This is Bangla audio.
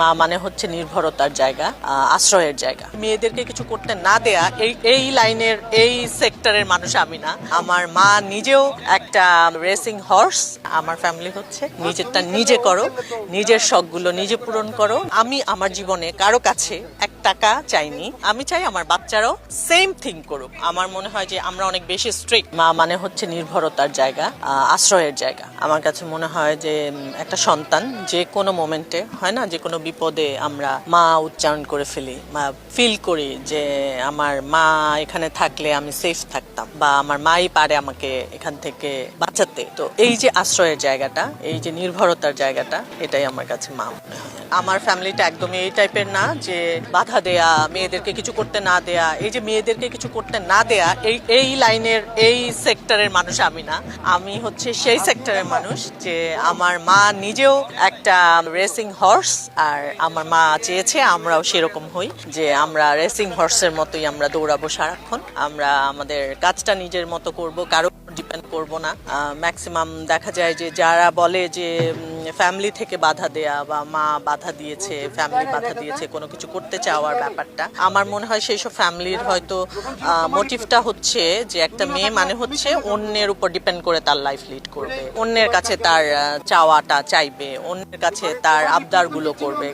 মা মানে হচ্ছে নির্ভরতার জায়গা আশ্রয়ের জায়গা। মেয়েদেরকে কিছু করতে না দেয়া, এই এই লাইনের, এই সেক্টরের মানুষ আমি না। আমার মা নিজেও একটা রেসিং হর্স আমার ফ্যামিলি হচ্ছে। নিজেরটা নিজে করো, নিজের শখগুলো নিজে পূরণ করো। আমি আমার জীবনে কারও কাছে এক টাকা চাইনি। আমি চাই আমার বাচ্চারাও সেম থিং করুক। আমার মনে হয় যে আমরা অনেক বেশি স্ট্রিক্ট মা মানে হচ্ছে নির্ভরতার জায়গা আশ্রয়ের জায়গা। আমার কাছে মনে হয় যে একটা সন্তান যে কোনো মোমেন্টে হয় না? যে কোনো বিপদে আমরা মা উচ্চারণ করে ফেলি মা ফিল করি যে আমার মা এখানে থাকলে আমি সেফ থাকতাম বা আমার মাই পারে আমাকে এখান থেকে বাঁচাতে। তো এই যে আশ্রয়ের জায়গাটা, এই যে নির্ভরতার জায়গাটা, এটাই আমার কাছে মা আমার ফ্যামিলিটা একদমই এই টাইপের না যে বাধা দেয়া, মেয়েদেরকে কিছু করতে না দেয়া, এই যে মেয়েদেরকে কিছু করতে না দেয়া, এই এই লাইনের, এই সেক্টরের মানুষ আমি না। আমি হচ্ছে সেই সেক্টরের মানুষ যে আমার মা নিজেও একটা রেসিং হর্স আর আমার মা চেয়েছে আমরাও সেরকম হই যে আমরা রেসিং হর্সের মতোই আমরা দৌড়াবো সারাক্ষণ। আমরা আমাদের কাজটা নিজের মতো করব, কারও ডিপেন্ড করব না। ম্যাক্সিমাম দেখা যায় যে যারা বলে যে ফ্যামিলি থেকে বাধা দেয়া বা মা বাধা দিয়েছে ফ্যামিলি বাধা দিয়েছে কোনো কিছু করতে চাওয়ার ব্যাপারটা। আমার মনে হয় সেই সব ফ্যামিলির হয়তো মোটিভটা হচ্ছে যে একটা মেয়ে মানে হচ্ছে অন্যের উপর ডিপেন্ড করে তার লাইফ লিড করবে। অন্যের কাছে তার চাওয়াটা চাইবে অন্যের কাছে তার আবদারগুলো করবে।